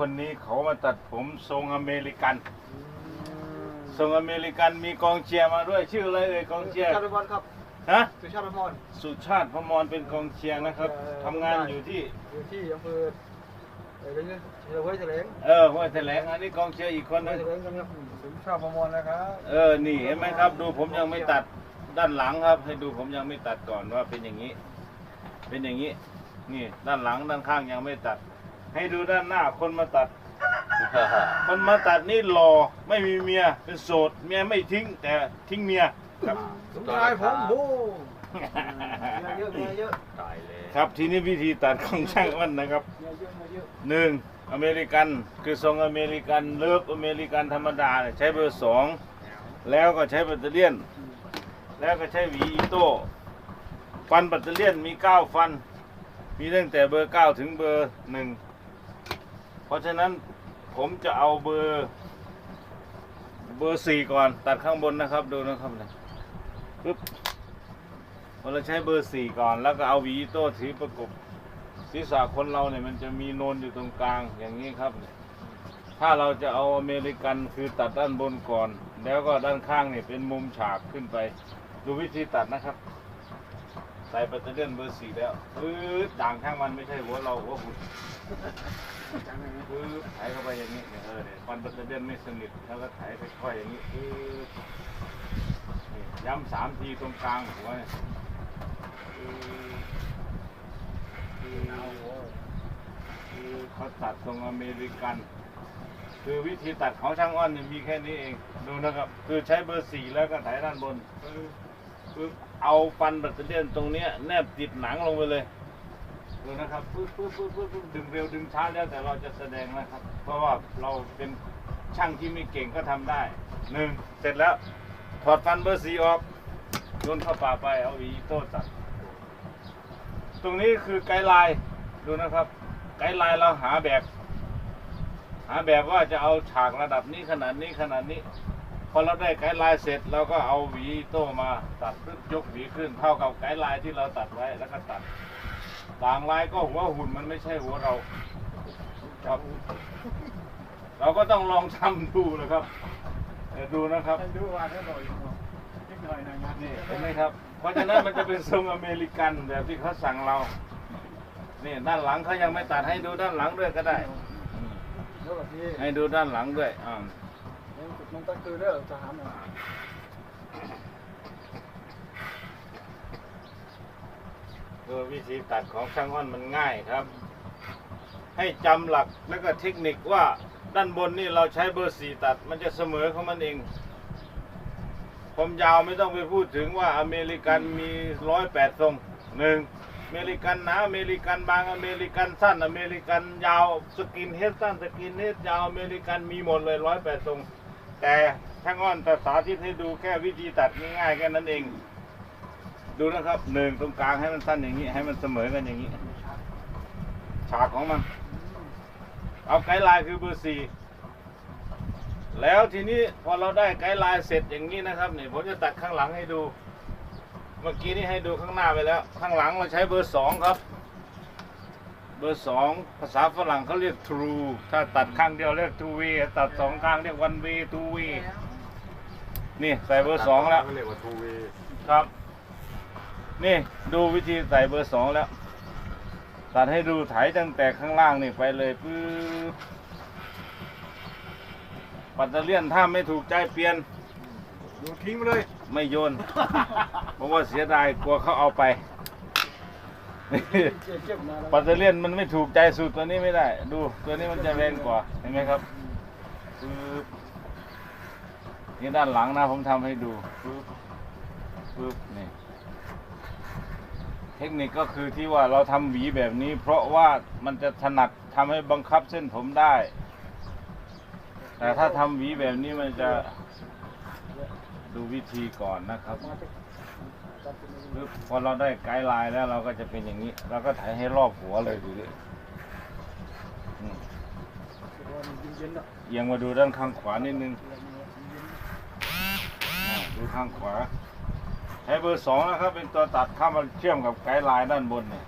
คนนี้เขามาตัดผมทรงอเมริกัน ทรงอเมริกันมีกองเชียร์มาด้วยชื่ออะไรเอ่ยกองเชียร์ชาติพรครับฮะสุชาติพรสุชาติพมรเป็นกองเชียร์นะครับทำงานอยู่ที่อยู่ที่อำเภอเอ่อเรื่องห้วยแถลงเออห้วยแถลงอันนี้กองเชียร์อีกคนนึห้วยงแถลงครับสุชาติพรนะครับเออนี่เห็นไหมครับ ดูผมยังไม่ตัดด้านหลังครับ ให้ดูผมยังไม่ตัดก่อนว่าเป็นอย่างนี้ เป็นอย่างนี้ นี่ด้านหลังด้านข้างยังไม่ตัด ให้ดูด้านหน้าคนมาตัด คนมาตัดนี่หล่อไม่มีเมียเป็นโสดเมียไม่ทิ้งแต่ทิ้งเมียครับ สมชายผมโอ้เยอะเยอะเยอะตายเลยครับทีนี้วิธีตัดของช่างอ้วนนะครับเยอะเยอะเยอะหนึ่งอเมริกันคือทรงอเมริกันเลิฟอเมริกันธรรมดาเนี่ยใช้เบอร์สองแล้วก็ใช้แบตเตอเลียน แล้วก็ใช้หวีอีโต้ฟันแบตเตอเลียนมีเก้าฟัน มีตั้งแต่เบอร์เก้าถึงเบอร์หนึ่ง เพราะฉะนั้นผมจะเอาเบอร์เบอร์สี่ก่อนตัดข้างบนนะครับดูนะครับนะปึ๊บเราใช้เบอร์สี่ก่อน แล้วก็เอาวีโต้ถือประกบศีรษะคนเราเนี่ยมันจะมีโนนอยู่ตรงกลางอย่างนี้ครับ ถ้าเราจะเอาอเมริกันคือตัดด้านบนก่อน แล้วก็ด้านข้างเนี่ยเป็นมุมฉากขึ้นไป ดูวิธีตัดนะครับ ใส่แบตเตอรี่ยนเบอร์สี่แล้วปื๊ดด่างข้างมันไม่ใช่หัวเราหัวหุ่ นปื๊ดไถเข้าไปอย่างนี้เนี่ยเออเนี่ยฟันแบตเตอรี่ยนไม่สนิทแล้วก็ไถค่อยๆอย่างนี้ปื๊ดนี่ย้ำสามทีตรงกลางหัวเนี่ยปื๊ดคือเขาตัดทรงอเมริกัน คือวิธีตัดของช่างอ้อนเนี่ยมีแค่นี้เองดูนะครับ คือใช้เบอร์สี่แล้วก็ไถด้านบนคือเอาฟันแบตเตอรี่ยนตรงเนี้ยแนบติดหนังลงไปเลย ดูนะครับปึ๊บปึ๊บปึ๊บปึ๊บปึ๊บดึงเร็วดึงช้าแล้วแต่เราจะแสดงนะครับ เพราะว่าเราเป็นช่างที่ไม่เก่งก็ทำได้หนึ่งเสร็จแล้วถอดฟันเบอร์สี่ออกโยนเข้าป่าไปเอาวีโต้ตัด ตรงนี้คือไกด์ไลน์ดูนะครับ ไกด์ไลน์เราหาแบบ หาแบบว่าจะเอาฉากระดับนี้ขนาดนี้ขนาดนี้ พอเราได้ไกด์ไลน์เสร็จเราก็เอาหวีโต้มาตัดยกหวีขึ้นเท่ากับไกด์ไลน์ที่เราตัดไว้แล้วก็ตัด ต่างลายก็หัวหุ่นมันไม่ใช่หัวเราครับ เราก็ต้องลองทำดูนะครับเดี๋ยวดูนะครับให้ดูว่าเท่าไหร่นิดหน่อยนะงานนี่เห็นไหมครับ เพราะฉะนั้นมันจะเป็นทรงอเมริกันแบบที่เขาสั่งเรา นี่ด้านหลังเขายังไม่ตัดให้ดูด้านหลังด้วยก็ได้อืมเดี๋ยวแบบนี้ให้ดูด้านหลังด้วยอ่ามันตั้งคือเด้อทหารน่ะ คือวิธีตัดของช่างอ้อนมันง่ายครับ ให้จำหลักแล้วก็เทคนิคว่าด้านบนนี่เราใช้เบอร์สี่ตัด มันจะเสมอของมันเองผมยาวไม่ต้องไปพูดถึงว่าอเมริกันมีร้อยแปดทรงหนึ่งอเมริกันหนาอเมริกันบางอเมริกันสั้น อเมริกันยาวสกินเฮดสั้นสกินเฮดยาวอเมริกันมีหมดเลยร้อยแปดทรง แต่ช่างอ้อนแต่สาธิตให้ดูแค่วิธีตัดง่ายๆแค่นั้นเอง ดูนะครับหนึ่งตรงกลางให้มันสั้นอย่างนี้ ให้มันเสมอกันอย่างนี้ ฉากของมัน เอาไกด์ไลน์คือเบอร์สี่แล้วทีนี้พอเราได้ไกด์ไลน์เสร็จอย่างนี้นะครับนี่ผมจะตัดข้างหลังให้ดู เมื่อกี้นี่ให้ดูข้างหน้าไปแล้ว ข้างหลังเราใช้เบอร์สองครับ เบอร์สองภาษาฝรั่งเขาเรียก true ถ้าตัดข้างเดียวเรียก two way ตัดสองข้างเรียก one way two way นี่ใส่เบอร์สองแล้วเรียกว่าทูเวครับ นี่ดูวิธีใส่เบอร์สองแล้ว ตัดให้ดูไถตั้งแต่ข้างล่างนี่ไปเลยปื๊บปัตเตอร์เลียนถ้าไม่ถูกใจเปลี่ยน ดูทิ้งไปเลย ไม่โยน เพราะว่าเสียดายกลัวเขาเอาไปเจ็บเจ็บนะปัตเตอร์เลียนมันไม่ถูกใจสูตรตัวนี้ไม่ได้ ดูตัวนี้มันจะแรงกว่า เห็นไหมครับปึ๊บนี่ด้านหลังนะผมทำให้ดูปึ๊บปึ๊บนี่ เทคนิคก็คือที่ว่าเราทำหวีแบบนี้ เพราะว่ามันจะถนัดทำให้บังคับเส้นผมได้ แต่ถ้าทำหวีแบบนี้มันจะดูวิธีก่อนนะครับปึ๊บพอเราได้ไกด์ไลน์แล้วเราก็จะเป็นอย่างนี้ เราก็ถ่ายให้รอบหัวเลยดูดิอืมเย็นๆอะเอียงมาดูด้านข้างขวานิดนึงอ่าดูข้างขวา ไอเบอร์สองนะครับ เป็นตัวตัดข้ามมาเชื่อมกับไกด์ไลน์ด้านบนเนี่ย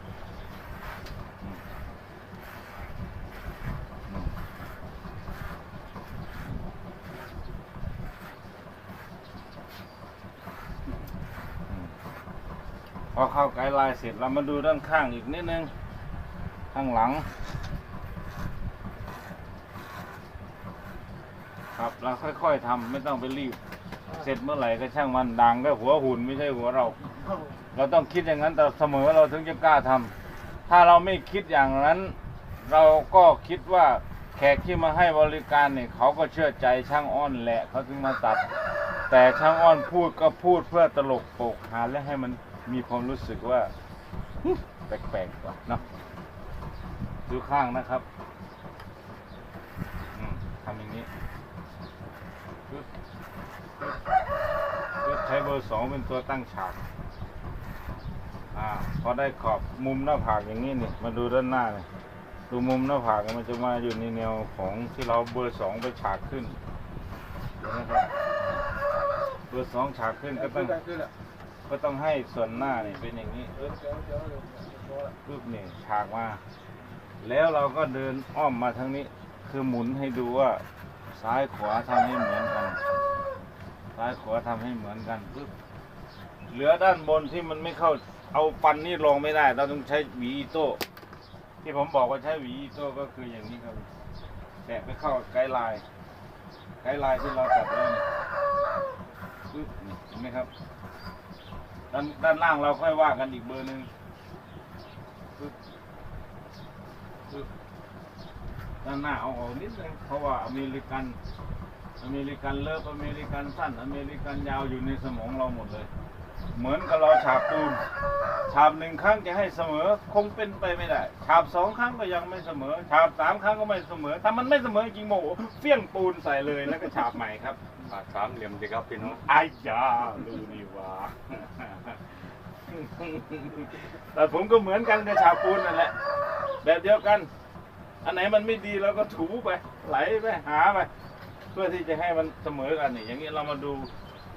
พอเข้าไกด์ไลน์เสร็จเรามาดูด้านข้างอีกนิดนึง ข้างหลัง ครับเราค่อยๆทำไม่ต้องไปรีบ เสร็จเมื่อไหร่ก็ช่างมันดังก็หัวหุ่นไม่ใช่หัวเรา เราต้องคิดอย่างนั้นแต่เสมอเราถึงจะกล้าทำถ้าเราไม่คิดอย่างนั้น เราก็คิดว่าแขกที่มาให้บริการเนี่ยเขาก็เชื่อใจช่างอ้อนแหละเขาถึงมาตัด แต่ช่างอ้อนพูดก็พูดเพื่อตลกโปกหาและให้มันมีความรู้สึกว่าหึแปลกๆว่ะเนาะดูข้างนะครับอืมทำอย่างนี้ ปึ๊บปึ๊บปึ๊บใช้เบอร์สองเป็นตัวตั้งฉากอ่าพอได้ขอบมุมหน้าผากอย่างนี้นี่มาดูด้านหน้านี่ดูมุมหน้าผากมันจะมาอยู่ในแนวของที่เราเบอร์สองไปฉากขึ้นนะครับเบอร์สองฉากขึ้นก็ต้องก็ต้องให้ส่วนหน้านี่เป็นอย่างนี้เดี๋ยวเดี๋ยวเดี๋ยวเดี๋ยวพอละปุ๊บนี่ฉากมาแล้วเราก็เดินอ้อมมาทางนี้ คือหมุนให้ดูว่าซ้ายขวาทำให้เหมือนกัน ซ้ายขวาทำให้เหมือนกันปุ๊บเหลือด้านบนที่มันไม่เข้าเอาฟันนี่ลงไม่ได้ เราต้องใช้หวีอีโต้ ที่ผมบอกว่าใช้หวีอีโต้ก็คืออย่างนี้ครับแตะไปเข้าไกด์ไลน์ไกด์ไลน์ที่เราตัดไว้นี่ปุ๊บนี่เห็นไหมครับด้านด้านล่างเราค่อยว่ากันอีกเบอร์หนึ่งปึ๊บปึ๊บด้านหน้าเอาออกนิดนึงเพราะว่าอเมริกัน อเมริกันเลิฟอเมริกันสั้น อเมริกันยาวอยู่ในสมองเราหมดเลย เหมือนกับเราฉาบปูน ฉาบหนึ่งครั้งจะให้เสมอคงเป็นไปไม่ได้ ฉาบสองครั้งก็ยังไม่เสมอ ฉาบสามครั้งก็ไม่เสมอ ถ้ามันไม่เสมอจริงโมโหเฟี้ยงปูนใส่เลยแล้วก็ฉาบใหม่ครับปากสามเหลี่ยมสิครับพี่น้องไอ้ยาดูนี่ว่าแต่ผมก็เหมือนกันกับชาวปูนนั่นแหละ แบบเดียวกัน อันไหนมันไม่ดีเราก็ถูไปไหลไปหาไป เพื่อที่จะให้มันเสมอกันนี่อย่างนี้เรามาดู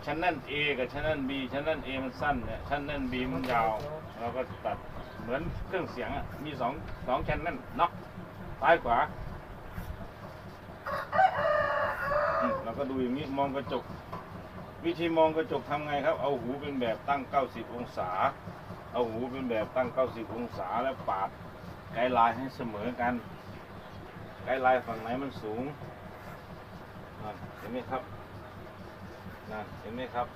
ชั้นนั่น A กับชั้นนั่น B ชั้นนั่น A มันสั้นเนี่ยชั้นนั่น B มันยาวเราก็ตัดเหมือนเครื่องเสียงอะมีสองสองชั้นนั่นเนาะซ้ายขวาเราก็ดูอย่างนี้มองกระจก วิธีมองกระจกทำไงครับ เอาหูเป็นแบบตั้ง 90 องศา เอาหูเป็นแบบตั้ง 90 องศาแล้วปาดไกด์ไลน์ให้เสมอกัน ไกด์ไลน์ฝั่งไหนมันสูง นั่นเห็นไหมครับนั่นเห็นไหมครับ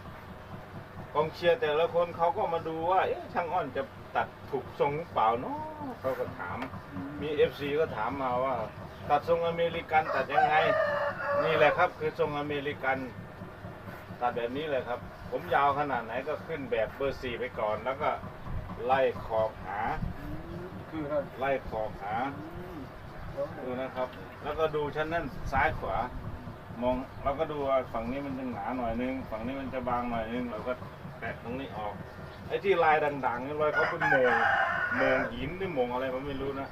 กองเชียร์แต่ละคนเขาก็มาดูว่าเอ๊ะช่างอ้อนจะตัดถูกทรงหรือเปล่าเนาะเขาก็ถาม มี FC ก็ถามมาว่า ตัดทรงอเมริกันตัดยังไง นี่แหละครับ คือทรงอเมริกัน ตัดแบบนี้เลยครับ ผมยาวขนาดไหนก็ขึ้นแบบเบอร์สี่ไปก่อน แล้วก็ไล่ขอบหา คือนั่นไล่ขอบหาดูนะครับ แล้วก็ดูชั้นนั่นซ้ายขวา มองเราก็ดูว่าฝั่งนี้มันจะหนาหน่อยนึง ฝั่งนี้มันจะบางหน่อยนึง เราก็แตะตรงนี้ออกไอ้ที่ลายด่างๆนี่รอยเขาเป็นโมงโมงหินหรือโมงอะไรผมไม่รู้นะ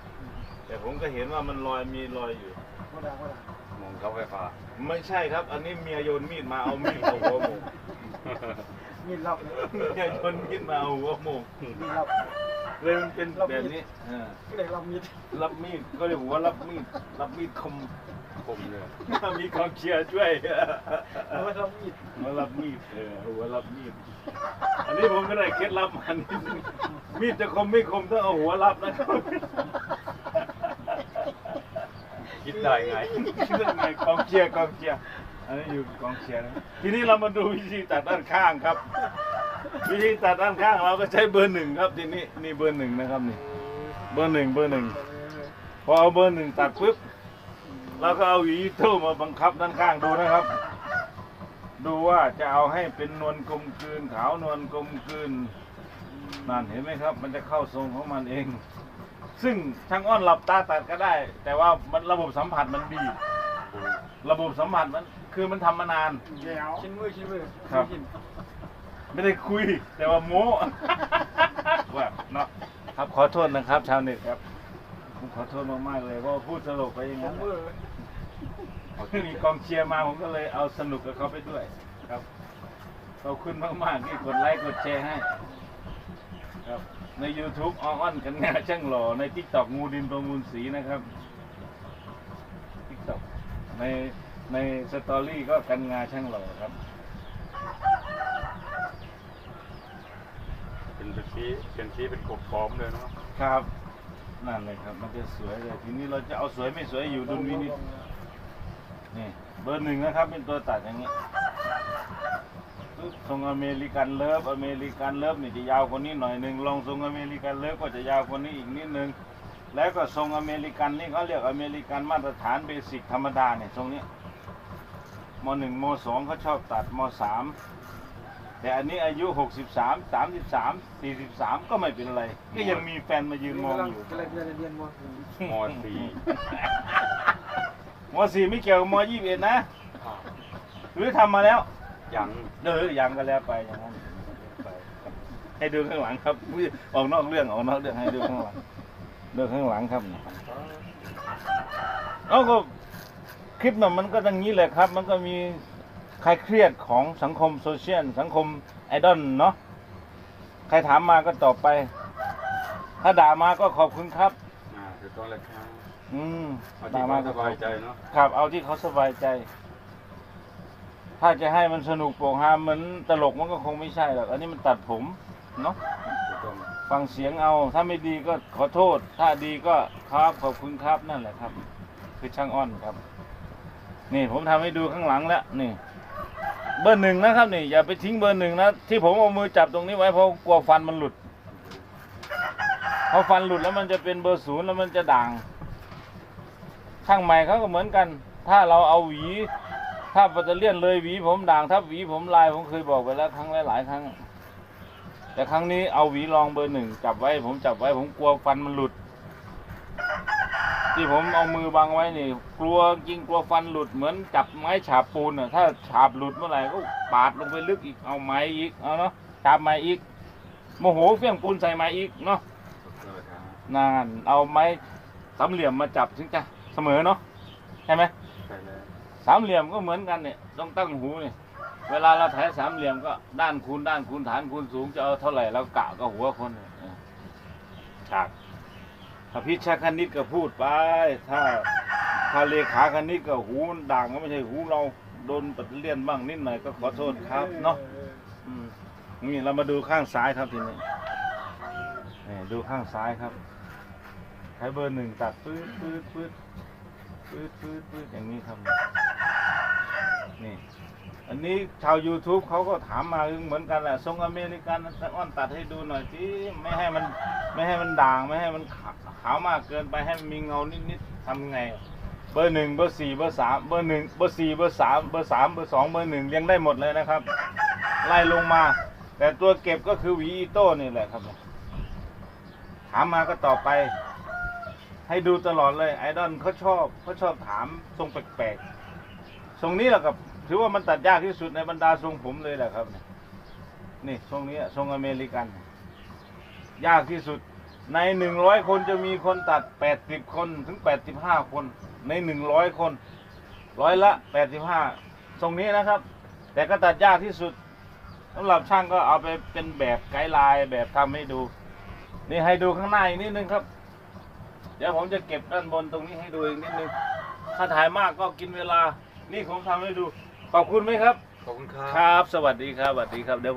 แต่ผมก็เห็นว่ามันรอยมีรอยอยู่ก็ดังก็ดังมองเขาไฟฟ้าไม่ใช่ครับ อันนี้เมียโยนมีดมาเอามีดเอาหัวโมงมีดลับเลยเมียโยนมีดมาเอาหัวโมงมีดลับเลยมันเป็นแบบนี้อ่าก็เลยรับมีดรับมีดก็เรียกว่ารับมีดรับมีดคม คมเลยมีกองเชียร์ช่วยเอาไว้รับมีดมารับมีดเออหัวรับมีด อันนี้ผมก็ได้เคล็ดลับมัน มีดจะคมไม่คมต้องเอาหัวรับนะครับคิดได้ไงเรื่องไงกองเชียร์กองเชียร์อันนี้อยู่กองเชียร์นะทีนี้เรามาดูวิธีตัดด้านข้างครับ วิธีตัดด้านข้างเราก็ใช้เบอร์หนึ่งครับทีนี้นี่เบอร์หนึ่งนะครับนี่ เบอร์หนึ่งเบอร์หนึ่งพอเอาเบอร์หนึ่งตัดปุ๊บ เราก็เอาหวีโต้มาบังคับด้านข้างดูนะครับ ดูว่าจะเอาให้เป็นนวลกลมกลืนขาวนวลกลมกลืนนั่นเห็นไหมครับ มันจะเข้าทรงของมันเอง ซึ่งช่างอ้อนหลับตาตัดก็ได้ แต่ว่ามันระบบสัมผัสมันดี ระบบสัมผัสมันคือมันทำมานานแก้วชิ้นมือชิ้นมือครับกินไม่ได้คุย แต่ว่าโม้ ว่าเนาะครับขอโทษนะครับ ชาวเน็ตครับผมขอโทษมากๆเลยเพราะว่าพูดตลกไปอย่างสอนั้งนมือ มีกองเชียร์มาผมก็เลยเอาสนุกกับเขาไปด้วยครับขอบคุณมาก ๆ ที่กดไลค์กดแชร์ให้ครับใน YouTube ออ้อนกันงาช่างหล่อใน t ิ k t o k งูดินประมูลสีนะครับ t ิ k t o k ในในสตอรี่ก็กันงาช่างหล่อครับ เป็นลึกสีเป็นสีเป็นกบพร้อมเลยเนาะครับ นั่นเลยครับ มันจะสวยเลย ทีนี้เราจะเอาสวยไม่สวยอยู่ดุลวินิจ นี่เบอร์หนึ่งนะครับ เป็นตัวตัดอย่างนี้ปึ๊บทรงอเมริกันเลิฟอเมริกันเลิฟนี่จะยาวกว่านี้หน่อยหนึ่งลองทรงอเมริกันเลิฟก็จะยาวกว่านี้อีกนิดนึงแล้วก็ทรงอเมริกันนี่เขาเรียกอเมริกันมาตรฐานเบสิกธรรมดาเนี่ยทรงนี้มหนึ่งมสองเขาชอบตัดมสามแต่อันนี้อายุหกสิบสามสามสิบสามสี่สิบสามก็ไม่เป็นไร ก็ยังมีแฟนมายืนมองอยู่กำลังเรียนเรียนมมอสี มสี่ไม่เกี่ยวกับมยี่สิบเอ็ดนะ หรือทำมาแล้ว ยังเออยังก็แล้วไปอย่างนั้นไปให้ดูข้างหลังครับอุ๊ยออกนอกเรื่องออกนอกเรื่องให้ดูข้างหลังดูข้างหลังครับเอาก็คลิปน่ะมันก็อย่างนี้แหละครับ มันก็มีใครเครียดของสังคมโซเชียลสังคมไอดอลเนาะใครถามมาก็ตอบไป ถ้าด่ามาก็ขอบคุณครับ อ่าคือต้นเลยครับ อืมเอาที่เขาสบายใจเนาะครับเอาที่เขาสบายใจ ถ้าจะให้มันสนุกโปร่งฮาเหมือนตลกมันก็คงไม่ใช่หรอกอันนี้มันตัดผมเนาะถูกต้องฟังเสียงเอา ถ้าไม่ดีก็ขอโทษ ถ้าดีก็ครับขอบคุณครับนั่นแหละครับ คือช่างอ้อนครับ นี่ผมทำให้ดูข้างหลังแล้วนี่ เบอร์หนึ่งนะครับนี่อย่าไปทิ้งเบอร์หนึ่งนะที่ผมเอามือจับตรงนี้ไว้เพราะกลัวฟันมันหลุด พอฟันหลุดแล้วมันจะเป็นเบอร์ศูนย์แล้วมันจะด่าง ช่างใหม่เขาก็เหมือนกัน ถ้าเราเอาหวี ถ้าปัตเตอร์เลียนเลยหวีผมด่างถ้าหวีผมลายผมเคยบอกไปแล้วครั้งหลายๆครั้ง แต่ครั้งนี้เอาหวีรองเบอร์หนึ่งจับไว้ผมจับไว้ผมกลัวฟันมันหลุด ที่ผมเอามือบังไว้นี่ กลัวจริงกลัวฟันหลุดเหมือนจับไม้ฉาบปูนอะถ้าฉาบหลุดเมื่อไหร่ก็ปาดลงไปลึกอีกเอาไม้อีกเอาเนาะฉาบไม้อีกโมโหเฟี้ยงปูนใส่ไม้อีกเนาะนานเอาไม้สามเหลี่ยมมาจับถึงจะ เสมอเนาะใช่ไหมใช่เลยสามเหลี่ยมก็เหมือนกันเนี่ยต้องตั้งหูนี่เวลาเราแถสามเหลี่ยมก็ด้านคูณด้านคูณฐานคูณสูงจะเอาเท่าไหร่เรากะก็หัวคนเนี่ยเออฉากถ้าพิชาคณิตก็พูดไป ถ้าถ้าเลขาคณิตก็หูมันด่างก็ไม่ใช่หูเราโดนปัดเลี่ยนบ้างนิดหน่อยก็ขอโทษครับเนาะอืมนี่เรามาดูข้างซ้ายครับทีนี้นี่ดูข้างซ้ายครับใช้เบอร์หนึ่งตัดปื๊ดปื๊ดปื๊ด ปืดปืดปืดอย่างนี้ครับนี่ อันนี้ชาว YouTube เขาก็ถามมาเหมือนกันแหละทรงอเมริกันอ้อนตัดให้ดูหน่อยที่ไม่ให้มันไม่ให้มันด่างไม่ให้มันขาวมากเกินไปให้มันมีเงานิดๆทำไง เบอร์หนึ่งเบอร์สี่เบอร์สามเบอร์หนึ่งเบอร์สี่เบอร์สามเบอร์สามเบอร์สองเบอร์หนึ่งเรียงได้หมดเลยนะครับ ไล่ลงมา แต่ตัวเก็บก็คือวีอีโต้นี่แหละครับถามมาก็ตอบไป ให้ดูตลอดเลยไอดอลเขาชอบเขาชอบถามทรงแปลกๆทรงนี้แหละครับ ถือว่ามันตัดยากที่สุดในบรรดาทรงผมเลยแหละครับ นี่ทรงนี้ทรงอเมริกัน ยากที่สุดในหนึ่งร้อยคนจะมีคนตัดแปดสิบคนถึงแปดสิบห้าคนในหนึ่งร้อยคนร้อยละแปดสิบห้าทรงนี้นะครับ แต่ก็ตัดยากที่สุดสำหรับช่างก็เอาไปเป็นแบบไกด์ไลน์แบบทำให้ดู นี่ให้ดูข้างหน้าอีกนิดนึงครับ เดี๋ยวผมจะเก็บด้านบนตรงนี้ให้ดูอีกนิดนึง ถ้าถ่ายมากก็กินเวลา นี่ผมทำให้ดู ขอบคุณไหมครับ ขอบคุณครับ ครับ สวัสดีครับ สวัสดีครับ เดี๋ยว